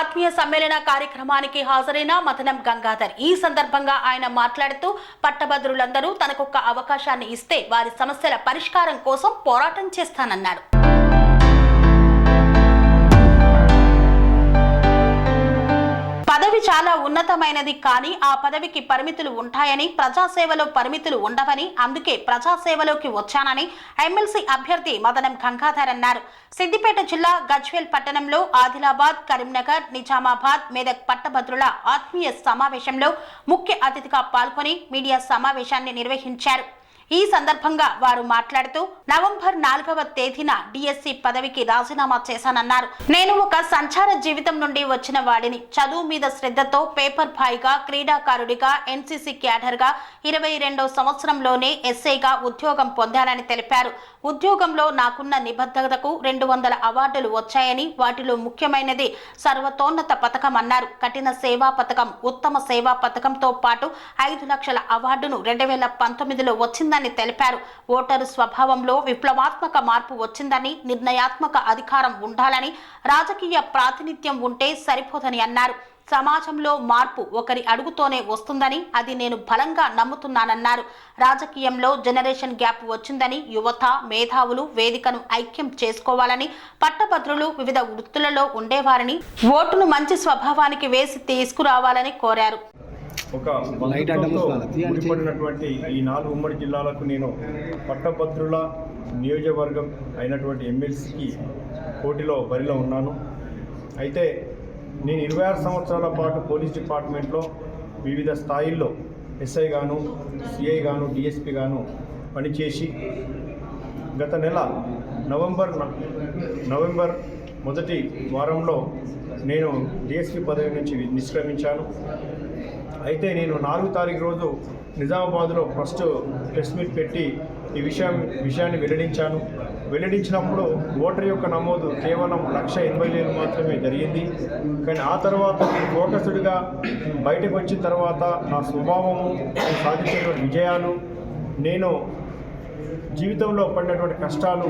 ఆత్మీయ సమ్మేళన కార్యక్రమానికి హాజరైన మథనం గంగాధర్. ఈ సందర్భంగా ఆయన మాట్లాడుతూ పట్టభద్రులందరూ తనకొక్క అవకాశాన్ని ఇస్తే వారి సమస్యల పరిష్కారం కోసం పోరాటం చేస్తానన్నారు. చాలా ఉన్నతమైనది కానీ ఆ పదవికి పరిమితులు ఉంటాయని ప్రజాసేవలో పరిమితులు ఉండవని అందుకే ప్రజాసేవలోకి వచ్చానని ఎమ్మెల్సీ అభ్యర్థి మదనం గంగాధర్ అన్నారు. సిద్దిపేట జిల్లా గజ్వేల్ పట్టణంలో ఆదిలాబాద్ కరీంనగర్ నిజామాబాద్ మెదక్ పట్టభద్రుల ఆత్మీయ సమావేశంలో ముఖ్య అతిథిగా పాల్గొని మీడియా సమావేశాన్ని నిర్వహించారు. ఈ సందర్భంగా వారు మాట్లాడుతూ నవంబర్ నాలుగవ తేదీన డిఎస్సి పదవికి రాజీనామా చేశానన్నారు. నేను ఒక సంచార జీవితం నుండి వచ్చిన వాడిని. చదువు మీద శ్రద్ధతో పేపర్ భాయిగా క్రీడాకారుడిగా ఎన్సీసీ క్యాడర్గా ఇరవై రెండో సంవత్సరంలోనే ఎస్ఐగా ఉద్యోగం పొందానని తెలిపారు. ఉద్యోగంలో నాకున్న నిబద్ధతకు రెండు వందల అవార్డులు వచ్చాయని వాటిలో ముఖ్యమైనది సర్వతోన్నత పథకం అన్నారు. కఠిన సేవా పథకం ఉత్తమ సేవా పథకంతో పాటు ఐదు లక్షల అవార్డును రెండు వేల పంతొమ్మిదిలో వచ్చిందని తెలిపారు. ఓటరు స్వభావంలో విప్లవాత్మక మార్పు వచ్చిందని నిర్ణయాత్మక అధికారం ఉండాలని రాజకీయ ప్రాతినిధ్యం ఉంటే సరిపోదని అన్నారు. సమాజంలో మార్పు ఒకరి అడుగుతోనే వస్తుందని అది నేను బలంగా నమ్ముతున్నానన్నారు. రాజకీయంలో జనరేషన్ గ్యాప్ వచ్చిందని యువత మేధావులు వేదికను ఐక్యం చేసుకోవాలని పట్టభద్రులు వివిధ వృత్తులలో ఉండేవారని ఓటును మంచి స్వభావానికి వేసి తీసుకురావాలని కోరారు. ఒక ముడిపడినటువంటి ఈ నాలుగు ఉమ్మడి జిల్లాలకు నేను పట్టభద్రుల నియోజకవర్గం అయినటువంటి ఎమ్మెల్సీకి పోటీలో బరిలో ఉన్నాను. అయితే నేను ఇరవై ఆరు సంవత్సరాల పాటు పోలీస్ డిపార్ట్మెంట్లో వివిధ స్థాయిల్లో ఎస్ఐ గాను సిఐ గాను డిఎస్పి గాను పనిచేసి గత నెల నవంబర్ న- నవంబర్ మొదటి వారంలో నేను డిఎస్పి పదవి నుంచి నిష్క్రమించాను. అయితే నేను నాలుగు తారీఖు రోజు నిజామాబాద్లో ఫస్ట్ ప్రెస్ మీట్ పెట్టి ఈ విషయం విషయాన్ని వెల్లడించాను. వెల్లడించినప్పుడు ఓటర్ యొక్క నమోదు కేవలం లక్ష ఎనభై వేలు మాత్రమే జరిగింది. కానీ ఆ తర్వాత ఫోకస్డ్గా బయటకు వచ్చిన తర్వాత నా స్వభావము నేను సాధించినటువంటి విజయాలు నేను జీవితంలో పడినటువంటి కష్టాలు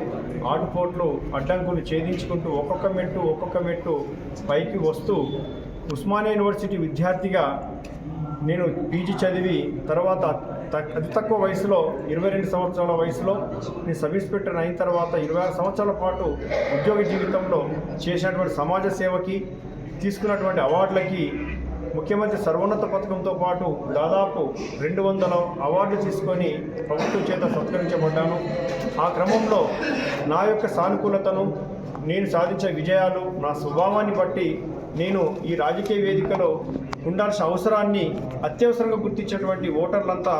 ఆటుపోట్లు అడ్డంకులు ఛేదించుకుంటూ ఒక్కొక్క మెట్టు ఒక్కొక్క మెట్టు పైకి వస్తూ ఉస్మానియా యూనివర్సిటీ విద్యార్థిగా నేను పీజీ చదివి తర్వాత త- అతి తక్కువ వయసులో ఇరవై రెండు సంవత్సరాల వయసులో నేను సబ్ ఇన్స్పెక్టర్ అయిన తర్వాత ఇరవై ఆరు సంవత్సరాల పాటు ఉద్యోగ జీవితంలో చేసినటువంటి సమాజ సేవకి తీసుకున్నటువంటి అవార్డులకి ముఖ్యమంత్రి సర్వోన్నత పథకంతో పాటు దాదాపు రెండు వందల అవార్డులు తీసుకొని ప్రభుత్వం చేత సత్కరించబడ్డాను. ఆ క్రమంలో నా యొక్క సానుకూలతను నేను సాధించే విజయాలు నా స్వభావాన్ని బట్టి నేను ఈ రాజకీయ వేదికలో ఉండాల్సిన అవసరాన్ని అత్యవసరంగా గుర్తించేటువంటి ఓటర్లంతా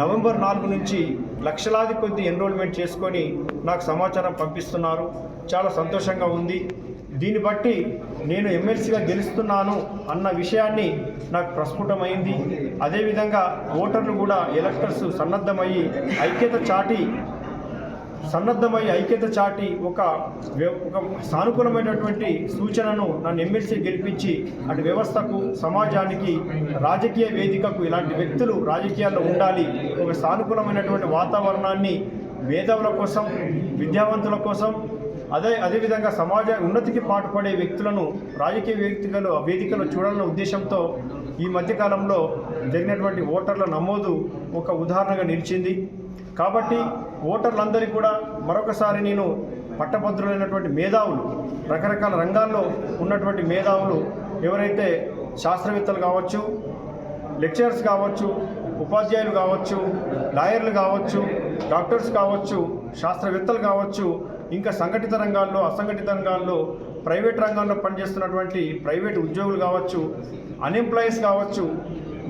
నవంబర్ నాలుగు నుంచి లక్షలాది కొద్ది ఎన్రోల్మెంట్ చేసుకొని నాకు సమాచారం పంపిస్తున్నారు. చాలా సంతోషంగా ఉంది. దీన్ని బట్టి నేను ఎమ్మెల్సీగా గెలుస్తున్నాను అన్న విషయాన్ని నాకు ప్రస్ఫుటమైంది. అదేవిధంగా ఓటర్లు కూడా ఎలక్టర్స్ సన్నద్ధమయ్యి ఐక్యత చాటి సన్నద్ధమై ఐక్యత చాటి ఒక వ్య- ఒక సానుకూలమైనటువంటి సూచనను నన్ను ఎమ్మెల్సీ గెలిపించి అటు వ్యవస్థకు సమాజానికి రాజకీయ వేదికకు ఇలాంటి వ్యక్తులు రాజకీయాల్లో ఉండాలి. ఒక సానుకూలమైనటువంటి వాతావరణాన్ని మేధావుల కోసం విద్యావంతుల కోసం అదే అదేవిధంగా సమాజ ఉన్నతికి పాటుపడే వ్యక్తులను రాజకీయ వేదికలు వేదికలో చూడాలన్న ఉద్దేశంతో ఈ మధ్యకాలంలో జరిగినటువంటి ఓటర్ల నమోదు ఒక ఉదాహరణగా నిలిచింది. కాబట్టి ఓటర్లందరికీ కూడా మరొకసారి నేను పట్టభద్రులైనటువంటి మేధావులు రకరకాల రంగాల్లో ఉన్నటువంటి మేధావులు ఎవరైతే శాస్త్రవేత్తలు కావచ్చు లెక్చరర్స్ కావచ్చు ఉపాధ్యాయులు కావచ్చు లాయర్లు కావచ్చు డాక్టర్స్ కావచ్చు శాస్త్రవేత్తలు కావచ్చు ఇంకా సంఘటిత రంగాల్లో అసంఘటిత రంగాల్లో ప్రైవేట్ రంగంలో పనిచేస్తున్నటువంటి ప్రైవేట్ ఉద్యోగులు కావచ్చు అన్ఎంప్లాయీస్ కావచ్చు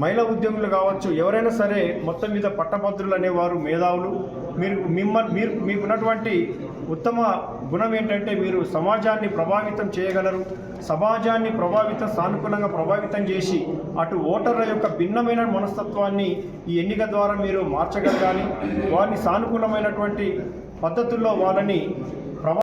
మహిళా ఉద్యోగులు కావచ్చు ఎవరైనా సరే మొత్తం మీద పట్టభద్రులు అనేవారు మేధావులు. మీరు మిమ్మల్ని మీరు మీకున్నటువంటి ఉత్తమ గుణం ఏంటంటే మీరు సమాజాన్ని ప్రభావితం చేయగలరు. సమాజాన్ని ప్రభావితం సానుకూలంగా ప్రభావితం చేసి అటు ఓటర్ల యొక్క భిన్నమైన మనస్తత్వాన్ని ఈ ఎన్నిక ద్వారా మీరు మార్చగలగాలి. వారిని సానుకూలమైనటువంటి పద్ధతుల్లో వాళ్ళని ప్రభా